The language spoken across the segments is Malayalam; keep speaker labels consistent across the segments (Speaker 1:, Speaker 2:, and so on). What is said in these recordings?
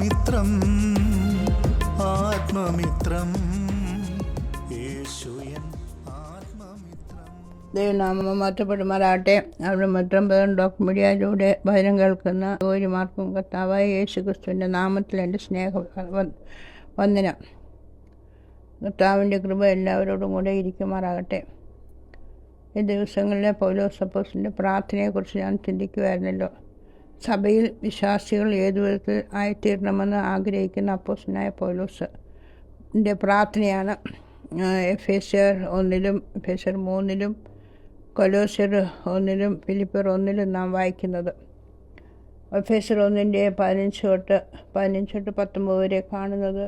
Speaker 1: ആത്മമിത്രം ആത്മമിത്രം.
Speaker 2: ദൈവനാമം മാറ്റപ്പെടുമാറാട്ടെ അവിടെ മറ്റൊമ്പതും ഡോക്ടർ മീഡിയയിലൂടെ ഭജനം കേൾക്കുന്ന ഗൗരിമാർക്കും കർത്താവായ യേശു ക്രിസ്തുവിന്റെ നാമത്തിൽ എന്റെ സ്നേഹ വന്ദനം. കർത്താവിന്റെ കൃപ എല്ലാവരോടും കൂടെ ഇരിക്കുമാറാകട്ടെ. ഈ ദിവസങ്ങളിലെ പൗലോസപ്പോസിന്റെ പ്രാർത്ഥനയെക്കുറിച്ച് ഞാൻ ചിന്തിക്കുമായിരുന്നല്ലോ സഭയിൽ വിശ്വാസികൾ ഏതു വിധത്തിൽ ആയിത്തീരണമെന്ന് ആഗ്രഹിക്കുന്ന അപ്പോസ്റ്റനായ പൗലോസ് ന്റെ പ്രാർത്ഥനയാണ്. എഫ് എസ് ആർ ഒന്നിലും എഫ് എസ് ആർ മൂന്നിലും കൊലോസർ ഒന്നിലും ഫിലിപ്പർ ഒന്നിലും നാം വായിക്കുന്നത്. എഫ് എസ് ആർ ഒന്നിന്റെ പതിനഞ്ച് തൊട്ട് പതിനഞ്ച് തൊട്ട് പത്തൊമ്പത് വരെ കാണുന്നത്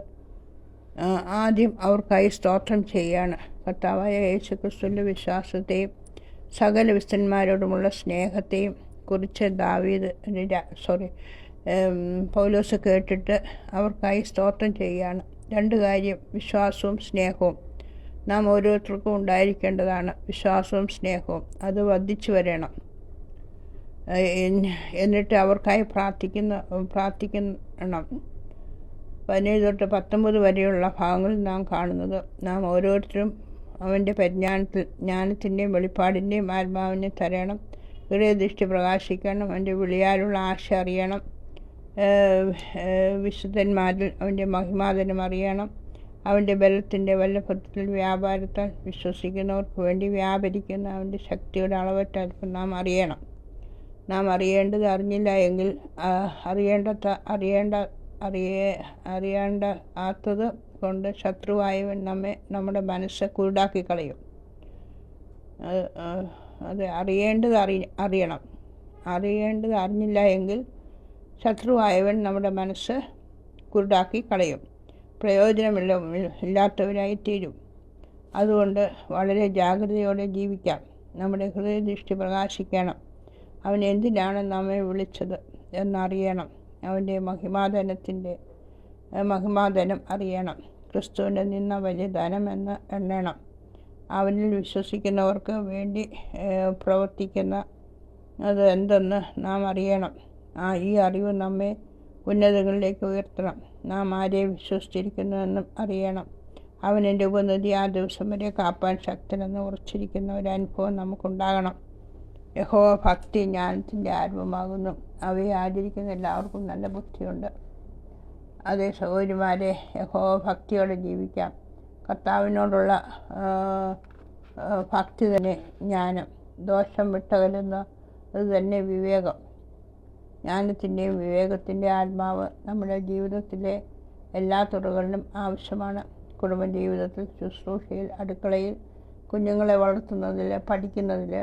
Speaker 2: ആദ്യം അവർക്കായി സ്തോത്രം ചെയ്യുകയാണ് കർത്താവായ യേശു ക്രിസ്തുവിന്റെ വിശ്വാസത്തെയും സകല വിസ്തന്മാരോടുമുള്ള സ്നേഹത്തെയും കുറിച്ച് ദാവീദ് സോറി പൗലോസ് കേട്ടിട്ട് അവർക്കായി സ്തോത്രം ചെയ്യുകയാണ് രണ്ട് കാര്യം വിശ്വാസവും സ്നേഹവും. നാം ഓരോരുത്തർക്കും ഉണ്ടായിരിക്കേണ്ടതാണ് വിശ്വാസവും സ്നേഹവും. അത് വർദ്ധിച്ചു വരണം. എന്നിട്ട് അവർക്കായി പ്രാർത്ഥിക്കുന്ന പ്രാർത്ഥിക്കണം. പതിനേഴ് തൊട്ട് പത്തൊമ്പത് വരെയുള്ള ഭാഗങ്ങളിൽ നാം കാണുന്നത് നാം ഓരോരുത്തരും അവന്റെ പരിജ്ഞാനത്തിൽ ജ്ഞാനത്തിന്റെയും വെളിപ്പാടിന്റെയും ആത്മാവിനെ തരയണം ഹൃദയദൃഷ്ടി പ്രകാശിക്കണം അവന്റെ വിളിയാലുള്ള ആശ അറിയണം വിശുദ്ധന്മാരിൽ അവന്റെ മഹിമാതനം അറിയണം അവന്റെ ബലത്തിന്റെ വല്ലഭത്തിൽ വ്യാപാരത്താൽ വിശ്വസിക്കുന്നവർക്ക് വേണ്ടി വ്യാപരിക്കുന്ന അവന്റെ ശക്തിയുടെ അളവറ്റ അല്പം നാം അറിയണം. നാം അറിയേണ്ടത് അറിഞ്ഞില്ല എങ്കിൽ അറിയേണ്ടത്ത അറിയേണ്ട അറിയേ അറിയേണ്ട ആത്തത് കൊണ്ട് ശത്രുവായവൻ നമ്മെ നമ്മുടെ മനസ്സ് കുരുടാക്കി കളയും അത് അറിയേണ്ടത് അറി അറിയണം. അറിയേണ്ടത് അറിഞ്ഞില്ല എങ്കിൽ ശത്രുവായവൻ നമ്മുടെ മനസ്സ് കുരുടാക്കി കളയും. പ്രയോജനമില്ല ഇല്ലാത്തവരായി തീരും. അതുകൊണ്ട് വളരെ ജാഗ്രതയോടെ ജീവിക്കാം. നമ്മുടെ ഹൃദയദൃഷ്ടി പ്രകാശിക്കണം. അവൻ എന്തിനാണ് നമ്മെ വിളിച്ചത് എന്നറിയണം. അവന്റെ മഹിമാധനത്തിന്റെ മഹിമാധനം അറിയണം. ക്രിസ്തുവിന്റെ നിന്ന വലിയ ധനം എന്ന് എണ്ണണം. അവനിൽ വിശ്വസിക്കുന്നവർക്ക് വേണ്ടി പ്രവർത്തിക്കുന്ന അത് എന്തെന്ന് നാം അറിയണം. ആ ഈ അറിവ് നമ്മെ ഉന്നതങ്ങളിലേക്ക് ഉയർത്തണം. നാം ആരെ വിശ്വസിച്ചിരിക്കുന്നുവെന്നും അറിയണം. അവനെന്റെ ഉപനിധി ആ ദിവസം വരെ കാപ്പാൻ ശക്തനെന്ന് ഉറച്ചിരിക്കുന്ന ഒരു അനുഭവം നമുക്കുണ്ടാകണം. യഹോ ഭക്തി ജ്ഞാനത്തിന്റെ ആരംഭമാകുന്നു. അവയെ ആചരിക്കുന്ന എല്ലാവർക്കും നല്ല ബുദ്ധിയുണ്ട്. അതേ സഹോദരിമാരെ യഹോ ഭക്തിയോടെ ജീവിക്കാം. കർത്താവിനോടുള്ള ഭക്തി തന്നെ ജ്ഞാനം. ദോഷം വിട്ടകലുന്ന അത് തന്നെ വിവേകം. ജ്ഞാനത്തിന്റെയും വിവേകത്തിന്റെ ആത്മാവ് നമ്മുടെ ജീവിതത്തിലെ എല്ലാ തുറകളിലും ആവശ്യമാണ്. കുടുംബ ജീവിതത്തിൽ ശുശ്രൂഷയിൽ അടുക്കളയിൽ കുഞ്ഞുങ്ങളെ വളർത്തുന്നതിൽ പഠിക്കുന്നതിൽ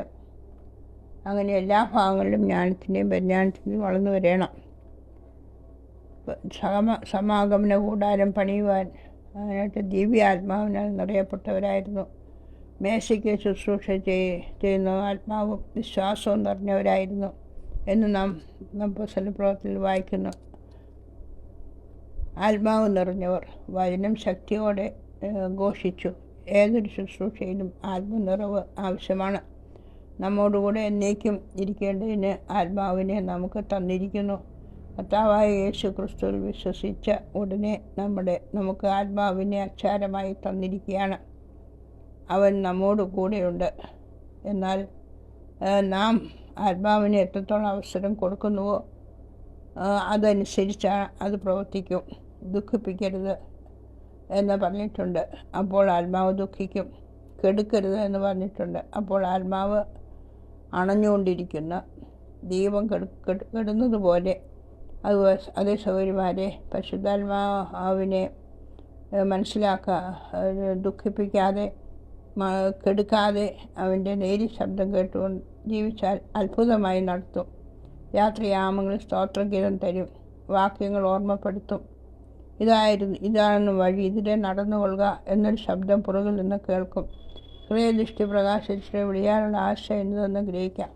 Speaker 2: അങ്ങനെ എല്ലാ ഭാഗങ്ങളിലും ജ്ഞാനത്തിന്റെയും പരിജ്ഞാനത്തിന്റെയും വളർന്നു വരണം. സമ സമാഗമന കൂടാരം പണിയുവാൻ അതിനായിട്ട് ദിവ്യാത്മാവിനാൽ നിറയപ്പെട്ടവരായിരുന്നു. മേശയ്ക്ക് ശുശ്രൂഷ ചെയ് ചെയ്യുന്ന ആത്മാവും വിശ്വാസവും നിറഞ്ഞവരായിരുന്നു എന്ന് നാം പ്രവർത്തനത്തിൽ വായിക്കുന്നു. ആത്മാവ് നിറഞ്ഞവർ വചനം ശക്തിയോടെ ഘോഷിച്ചു. ഏതൊരു ശുശ്രൂഷയിലും ആത്മനിറവ് ആവശ്യമാണ്. നമ്മോടുകൂടെ എന്നേക്കും ഇരിക്കേണ്ടതിന് ആത്മാവിനെ നമുക്ക് തന്നിരിക്കുന്നു. കർത്താവായ യേശു ക്രിസ്തുവിൽ വിശ്വസിച്ച ഉടനെ നമ്മുടെ നമുക്ക് ആത്മാവിനെ അക്ഷാരമായി തന്നിരിക്കുകയാണ്. അവൻ നമ്മോട് കൂടെയുണ്ട്. എന്നാൽ നാം ആത്മാവിന് എത്രത്തോളം അവസരം കൊടുക്കുന്നുവോ അതനുസരിച്ചാണ് അത് പ്രവർത്തിക്കും. ദുഃഖിപ്പിക്കരുത് എന്ന് പറഞ്ഞിട്ടുണ്ട്. അപ്പോൾ ആത്മാവ് ദുഃഖിക്കും. കെടുക്കരുത് എന്ന് പറഞ്ഞിട്ടുണ്ട്. അപ്പോൾ ആത്മാവ് അണഞ്ഞുകൊണ്ടിരിക്കുന്ന. ദീപം കെടു കെടു- കെടുന്നത് പോലെ അത് സൗകര്യമാരെ പരിശുദ്ധാത്മാവിനെ മനസ്സിലാക്കുക ദുഃഖിപ്പിക്കാതെ കെടുക്കാതെ അവന്റെ നേരി ശബ്ദം കേട്ടുകൊണ്ട് ജീവിച്ചാൽ അത്ഭുതമായി നടത്തും. രാത്രിയാമങ്ങളിൽ സ്തോത്രഗീതം തരും വാക്യങ്ങൾ ഓർമ്മപ്പെടുത്തും. ഇതായിരുന്നു ഇതാണ് വഴി ഇതിലെ നടന്നുകൊള്ളുക എന്നൊരു ശബ്ദം പുറകിൽ നിന്ന് കേൾക്കും. ഹൃദയദൃഷ്ടി പ്രകാശിച്ച് വിളിയാനുള്ള ആശ എന്നതെന്ന് ഗ്രഹിക്കാം.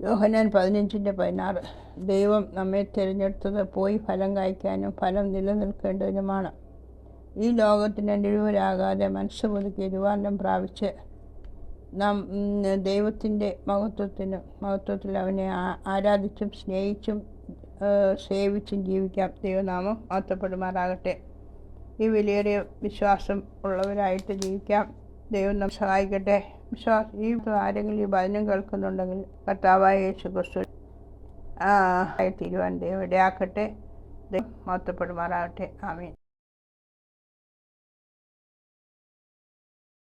Speaker 2: യോഹനാൻ പതിനഞ്ചിന്റെ പതിനാറ്. ദൈവം നമ്മെ തിരഞ്ഞെടുത്തത് പോയി ഫലം കായ്ക്കാനും ഫലം നിലനിൽക്കേണ്ടതിനുമാണ് ഈ ലോകത്തിന് നിഴുവരാകാതെ മനസ്സ് പുതുക്കി രൂപാന്തം പ്രാപിച്ച് നാം ദൈവത്തിന്റെ മഹത്വത്തിന് മഹത്വത്തിൽ അവനെ ആരാധിച്ചും സ്നേഹിച്ചും സേവിച്ചും ജീവിക്കാം. ദൈവനാമം മഹത്വപ്പെടുമാറാകട്ടെ. ഈ വിലയേറിയ വിശ്വാസം ഉള്ളവരായിട്ട് ജീവിക്കാം. ദൈവം നാം സഹായിക്കട്ടെ. വിശ്വാസം ഈ ആരെങ്കിലും ഈ ഭജനം കേൾക്കുന്നുണ്ടെങ്കിൽ കർത്താവായ യേശു ക്രിസ്തു തീരുവാൻ ദൈവം ഇടയാക്കട്ടെ. മഹത്വപ്പെടുമാറാകട്ടെ. ആമീൻ.